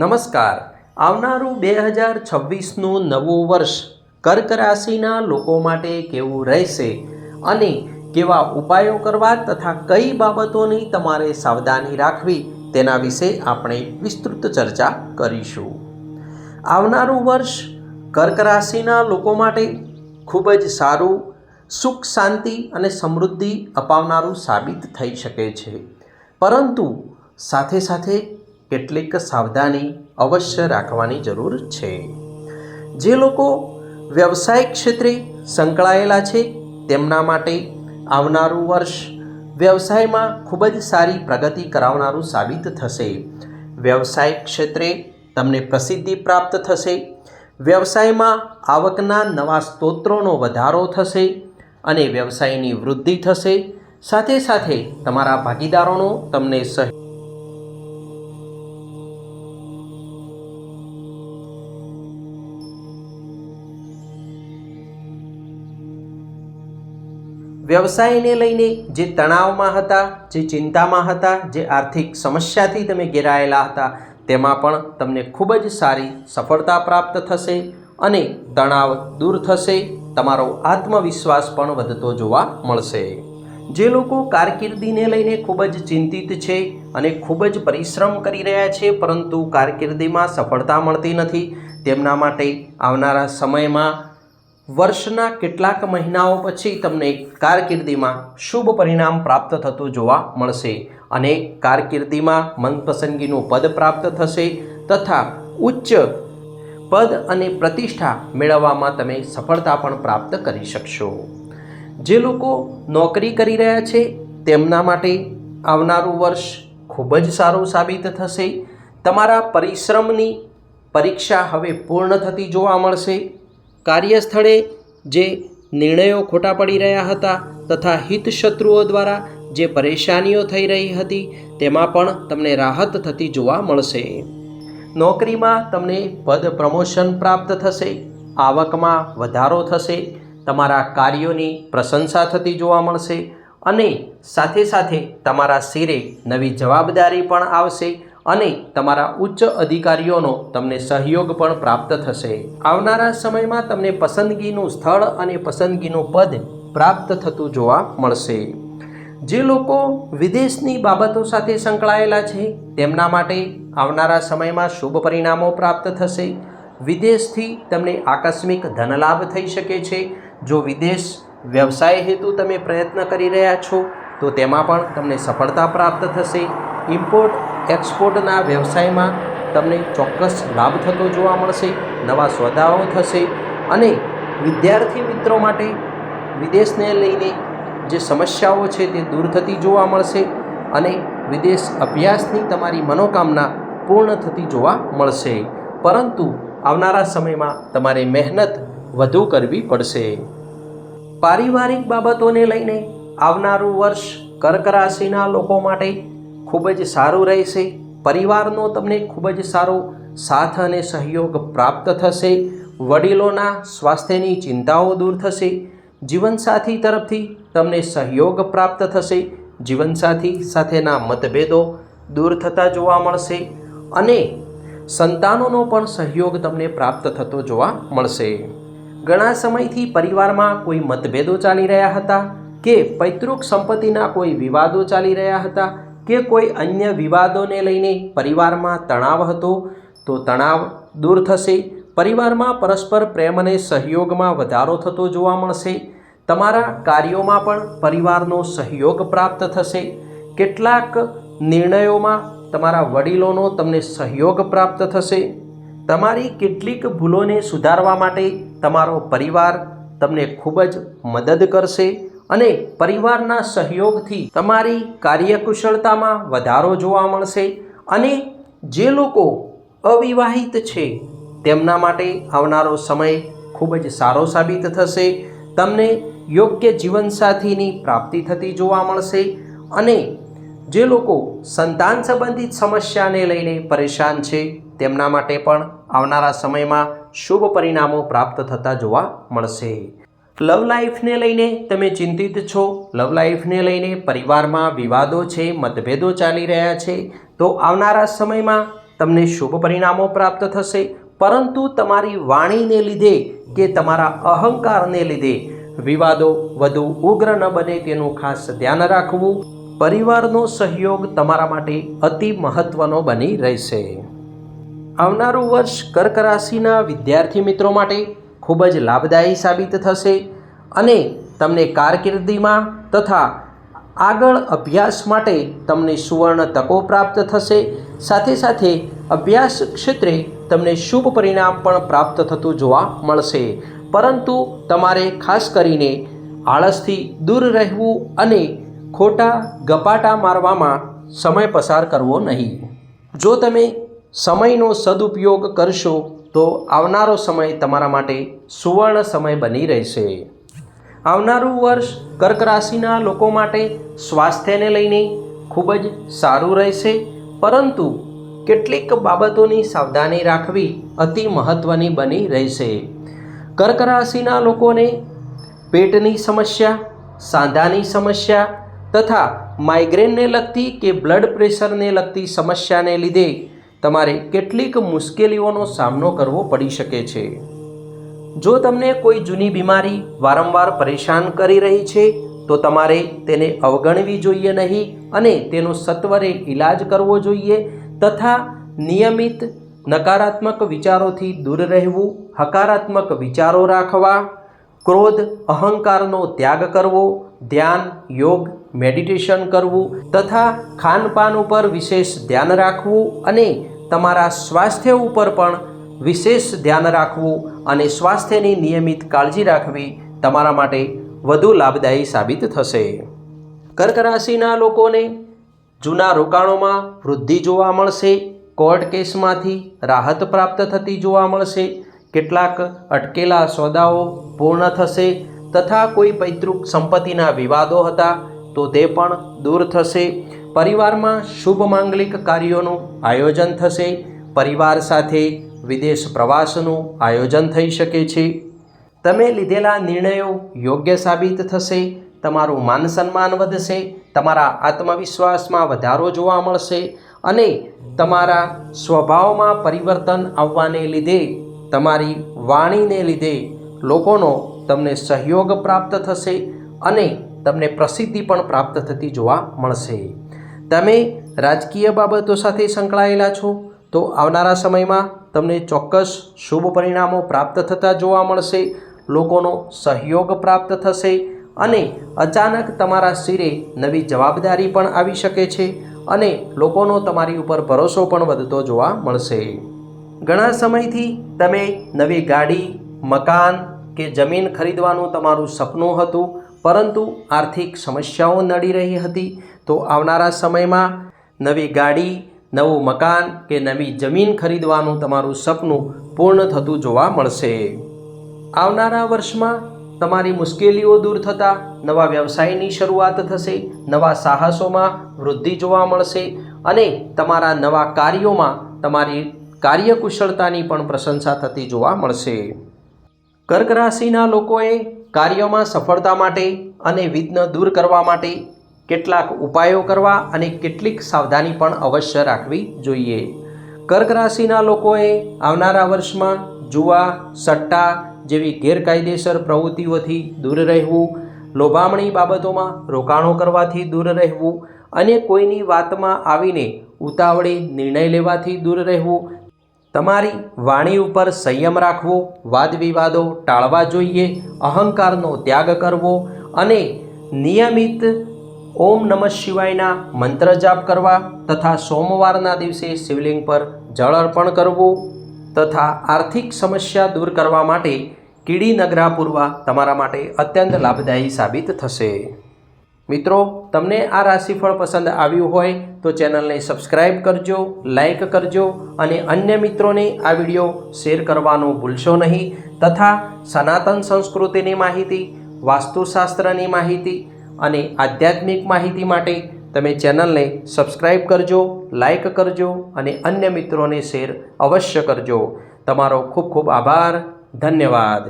નમસ્કાર. આવનારું બે હજાર છવ્વીસનું નવું વર્ષ કર્ક રાશિના લોકો માટે કેવું રહેશે અને કેવા ઉપાયો કરવા તથા કઈ બાબતોની તમારે સાવધાની રાખવી તેના વિશે આપણે વિસ્તૃત ચર્ચા કરીશું. આવનારું વર્ષ કર્ક રાશિના લોકો માટે ખૂબ જ સારું, સુખ, શાંતિ અને સમૃદ્ધિ અપાવનારું સાબિત થઈ શકે છે. પરંતુ સાથે સાથે કેટલીક સાવધાની અવશ્ય રાખવાની જરૂર છે. જે લોકો વ્યવસાયિક ક્ષેત્રે સંકળાયેલા છે, તેમના માટે આવનારું વર્ષ વ્યવસાયમાં ખૂબ જ સારી પ્રગતિ કરાવનારું સાબિત થશે. વ્યવસાયિક ક્ષેત્રે તમને પ્રસિદ્ધિ પ્રાપ્ત થશે. વ્યવસાયમાં આવકના નવા સ્ત્રોતોનો વધારો થશે અને વ્યવસાયની વૃદ્ધિ થશે. સાથે સાથે તમારા ભાગીદારોનો તમને સહ વ્યવસાયને લઈને જે તણાવમાં હતા, જે ચિંતામાં હતા, જે આર્થિક સમસ્યાથી તમે ઘેરાયેલા હતા, તેમાં પણ તમને ખૂબ જ સારી સફળતા પ્રાપ્ત થશે અને તણાવ દૂર થશે, તમારો આત્મવિશ્વાસ પણ વધતો જોવા મળશે. જે લોકો કારકિર્દીને લઈને ખૂબ જ ચિંતિત છે અને ખૂબ જ પરિશ્રમ કરી રહ્યા છે, પરંતુ કારકિર્દીમાં સફળતા મળતી નથી, તેમના માટે આવનારા સમયમાં વર્ષના કેટલાક મહિનાઓ પછી તમને કારકિર્દીમાં શુભ પરિણામ પ્રાપ્ત થતું જોવા મળશે અને કારકિર્દીમાં મનપસંદગીનું પદ પ્રાપ્ત થશે તથા ઉચ્ચ પદ અને પ્રતિષ્ઠા મેળવવામાં તમે સફળતા પણ પ્રાપ્ત કરી શકશો. જે લોકો નોકરી કરી રહ્યા છે, તેમના માટે આવનારું વર્ષ ખૂબ જ સારું સાબિત થશે. તમારા પરિશ્રમની પરીક્ષા હવે પૂર્ણ થતી જોવા મળશે. કાર્યસ્થળે જે નિર્ણયો ખોટા પડી રહ્યા હતા તથા હિતશત્રુઓ દ્વારા જે પરેશાનીઓ થઈ રહી હતી, તેમાં પણ તમને રાહત થતી જોવા મળશે. નોકરીમાં તમને પદ પ્રમોશન પ્રાપ્ત થશે, આવકમાં વધારો થશે, તમારા કાર્યોની પ્રશંસા થતી જોવા મળશે અને સાથે સાથે તમારા શિરે નવી જવાબદારી પણ આવશે અને તમારા ઉચ્ચ અધિકારીઓનો તમને સહયોગ પણ પ્રાપ્ત થશે. આવનારા સમયમાં તમને પસંદગીનું સ્થળ અને પસંદગીનું પદ પ્રાપ્ત થતું જોવા મળશે. જે લોકો વિદેશની બાબતો સાથે સંકળાયેલા છે, તેમના માટે આવનારા સમયમાં શુભ પરિણામો પ્રાપ્ત થશે. વિદેશથી તમને આકસ્મિક ધનલાભ થઈ શકે છે. જો વિદેશ વ્યવસાય હેતુ તમે પ્રયત્ન કરી રહ્યા છો, તો તેમાં પણ તમને સફળતા પ્રાપ્ત થશે. ઇમ્પોર્ટ એક્સપોર્ટના વ્યવસાયમાં તમને ચોક્કસ લાભ થતો જોવા મળશે, નવા સોદાઓ થશે અને વિદ્યાર્થી મિત્રો માટે વિદેશને લઈને જે સમસ્યાઓ છે તે દૂર થતી જોવા મળશે અને વિદેશ અભ્યાસની તમારી મનોકામના પૂર્ણ થતી જોવા મળશે. પરંતુ આવનારા સમયમાં તમારે મહેનત વધુ કરવી પડશે. પારિવારિક બાબતોને લઈને આવનારું વર્ષ કર્ક રાશિના લોકો માટે ખૂબ જ સારું રહેશે. પરિવારનો તમને ખૂબ જ સારો સાથ અને સહયોગ પ્રાપ્ત થશે. વડીલોના સ્વાસ્થ્યની ચિંતાઓ દૂર થશે. જીવનસાથી તરફથી તમને સહયોગ પ્રાપ્ત થશે. જીવનસાથી સાથેના મતભેદો દૂર થતા જોવા મળશે અને સંતાનોનો પણ સહયોગ તમને પ્રાપ્ત થતો જોવા મળશે. ઘણા સમયથી પરિવારમાં કોઈ મતભેદો ચાલી રહ્યા હતા કે પૈતૃક સંપત્તિના કોઈ વિવાદો ચાલી રહ્યા હતા કે કોઈ અન્ય વિવાદોને લઈને પરિવારમાં તણાવ હતો, તો તણાવ દૂર થશે. પરિવારમાં પરસ્પર પ્રેમ અને સહયોગમાં વધારો થતો જોવા મળશે. તમારા કાર્યોમાં પણ પરિવારનો સહયોગ પ્રાપ્ત થશે. કેટલાક નિર્ણયોમાં તમારા વડીલોનો તમને સહયોગ પ્રાપ્ત થશે. તમારી કેટલીક ભૂલોને સુધારવા માટે તમારો પરિવાર તમને ખૂબ જ મદદ કરશે. અને પરિવારના સહયોગથી તમારી કાર્યકુશળતામાં વધારો જોવા મળશે અને જે લોકો અવિવાહિત છે, તેમના માટે આવનારો સમય ખૂબ જ સારો સાબિત થશે. તમને યોગ્ય જીવનસાથીની પ્રાપ્તિ થતી જોવા મળશે અને જે લોકો સંતાન સંબંધિત સમસ્યાને લઈને પરેશાન છે, તેમના માટે પણ આવનારા સમયમાં શુભ પરિણામો પ્રાપ્ત થતા જોવા મળશે. લવ લાઈફને લઈને તમે ચિંતિત છો? લવ લાઈફને લઈને પરિવારમાં વિવાદો છે, મતભેદો ચાલી રહ્યા છે. તો આવનારા સમયમાં તમને શુભ પરિણામો પ્રાપ્ત થશે. પરંતુ તમારી વાણીને લીધે કે તમારા અહંકારને લીધે વિવાદો વધુ ઉગ્ર ન બને તેનું ખાસ ધ્યાન રાખવું પરિવારનો સહયોગ તમારા માટે અતિ મહત્વનો બની રહેશે. આવનારું વર્ષ કર્ક રાશિના વિદ્યાર્થી મિત્રો માટે ખૂબ જ લાભદાયી સાબિત થશે અને તમને કારકિર્દીમાં તથા આગળ અભ્યાસ માટે તમને સુવર્ણ તકો પ્રાપ્ત થશે. સાથે સાથે અભ્યાસ ક્ષેત્રે તમને શુભ પરિણામ પણ પ્રાપ્ત થતું જોવા મળશે. પરંતુ તમારે ખાસ કરીને આળસથી દૂર રહેવું અને ખોટા ગપાટા મારવામાં સમય પસાર કરવો નહીં. જો તમે સમયનો સદુપયોગ કરશો તો આવનારો સમય તમારા માટે સુવર્ણ સમય બની રહેશે. આવનારું વર્ષ કર્ક રાશિના લોકો માટે સ્વાસ્થ્યને લઈને ખૂબ જ સારું રહેશે, પરંતુ કેટલીક બાબતોની સાવધાની રાખવી અતિ મહત્ત્વની બની રહેશે. કર્ક રાશિના લોકોને પેટની સમસ્યા, સાંધાની સમસ્યા તથા માઇગ્રેનને લગતી કે બ્લડ પ્રેશરને લગતી સમસ્યાને લીધે તમારે કેટલીક મુશ્કેલીઓનો સામનો કરવો પડી શકે છે. જો તમને કોઈ જૂની બીમારી વારંવાર પરેશાન કરી રહી છે, તો તમારે તેને અવગણવી જોઈએ નહીં અને તેનો સત્વરે ઈલાજ કરવો જોઈએ તથા નિયમિત નકારાત્મક વિચારોથી દૂર રહેવું, હકારાત્મક વિચારો રાખવા, ક્રોધ, અહંકારનો ત્યાગ કરવો ધ્યાન, યોગ, મેડિટેશન કરવું તથા ખાનપાન ઉપર વિશેષ ધ્યાન રાખવું અને તમારા સ્વાસ્થ્ય ઉપર પણ વિશેષ ધ્યાન રાખવું અને સ્વાસ્થ્યની નિયમિત કાળજી રાખવી તમારા માટે વધુ લાભદાયી સાબિત થશે. કર્ક રાશિના લોકોને જૂના રોકાણોમાં વૃદ્ધિ જોવા મળશે, કોર્ટ કેસમાંથી રાહત પ્રાપ્ત થતી જોવા મળશે, કેટલાક અટકેલા સોદાઓ પૂર્ણ થશે તથા કોઈ પૈતૃક સંપત્તિના વિવાદો હતા તો તે પણ દૂર થશે. પરિવારમાં શુભ માંગલિક કાર્યોનું આયોજન થશે. પરિવાર સાથે વિદેશ પ્રવાસનું આયોજન થઈ શકે છે. તમે લીધેલા નિર્ણયો યોગ્ય સાબિત થશે. તમારું માન સન્માન વધશે. તમારા આત્મવિશ્વાસમાં વધારો જોવા મળશે અને તમારા સ્વભાવમાં પરિવર્તન આવવાને લીધે, તમારી વાણીને લીધે લોકોનો તમને સહયોગ પ્રાપ્ત થશે અને તમને પ્રસિદ્ધિ પણ પ્રાપ્ત થતી જોવા મળશે. તમે રાજકીય બાબતો સાથે સંકળાયેલા છો, તો આવનારા સમયમાં તમને ચોક્કસ શુભ પરિણામો પ્રાપ્ત થતા જોવા મળશે, લોકોનો સહયોગ પ્રાપ્ત થશે અને અચાનક તમારા શિરે નવી જવાબદારી પણ આવી શકે છે અને લોકોનો તમારી ઉપર ભરોસો પણ વધતો જોવા મળશે. ઘણા સમયથી તમે નવી ગાડી, મકાન કે જમીન ખરીદવાનું તમારું સપનું હતું, પરંતુ આર્થિક સમસ્યાઓ નડી રહી હતી, તો આવનારા સમયમાં નવી ગાડી, નવું મકાન કે નવી જમીન ખરીદવાનું તમારું સપનું પૂર્ણ થતું જોવા મળશે. આવનારા વર્ષમાં તમારી મુશ્કેલીઓ દૂર થતાં નવા વ્યવસાયની શરૂઆત થશે, નવા સાહસોમાં વૃદ્ધિ જોવા મળશે અને તમારા નવા કાર્યોમાં તમારી કાર્યકુશળતાની પણ પ્રશંસા થતી જોવા મળશે. કર્ક રાશિના લોકોએ કાર્યમાં સફળતા માટે અને વિઘ્ન દૂર કરવા માટે કેટલાક ઉપાયો કરવા અને કેટલીક સાવધાની પણ અવશ્ય રાખવી જોઈએ. કર્ક રાશિના લોકોએ આવનારા વર્ષમાં જુવા સટ્ટા જેવી ગેરકાયદેસર પ્રવૃત્તિઓથી દૂર રહેવું, લોભામણી બાબતોમાં રોકાણો કરવાથી દૂર રહેવું અને કોઈની વાતમાં આવીને ઉતાવળે નિર્ણય લેવાથી દૂર રહેવું તમારી વાણી ઉપર સંયમ રાખવો, વાદવિવાદો ટાળવા જોઈએ, અહંકારનો ત્યાગ કરવો અને નિયમિત ઓમ નમઃ શિવાયના મંત્ર જાપ કરવા તથા સોમવારના દિવસે શિવલિંગ પર જળ અર્પણ કરવું તથા આર્થિક સમસ્યા દૂર કરવા માટે કીડી નગરા પૂરવા તમારા માટે અત્યંત લાભદાયી સાબિત થશે. મિત્રો, તમને આ રાશિફળ પસંદ આવ્યું હોય તો ચેનલને સબસ્ક્રાઈબ કરજો, લાઇક કરજો અને અન્ય મિત્રોને આ વીડિયો શેર કરવાનું ભૂલશો નહીં તથા સનાતન સંસ્કૃતિની માહિતી, વાસ્તુશાસ્ત્રની માહિતી અને આધ્યાત્મિક માહિતી માટે તમે ચેનલને સબસ્ક્રાઈબ કરજો, લાઇક કરજો અને અન્ય મિત્રોને શેર અવશ્ય કરજો. તમારો ખૂબ ખૂબ આભાર. ધન્યવાદ.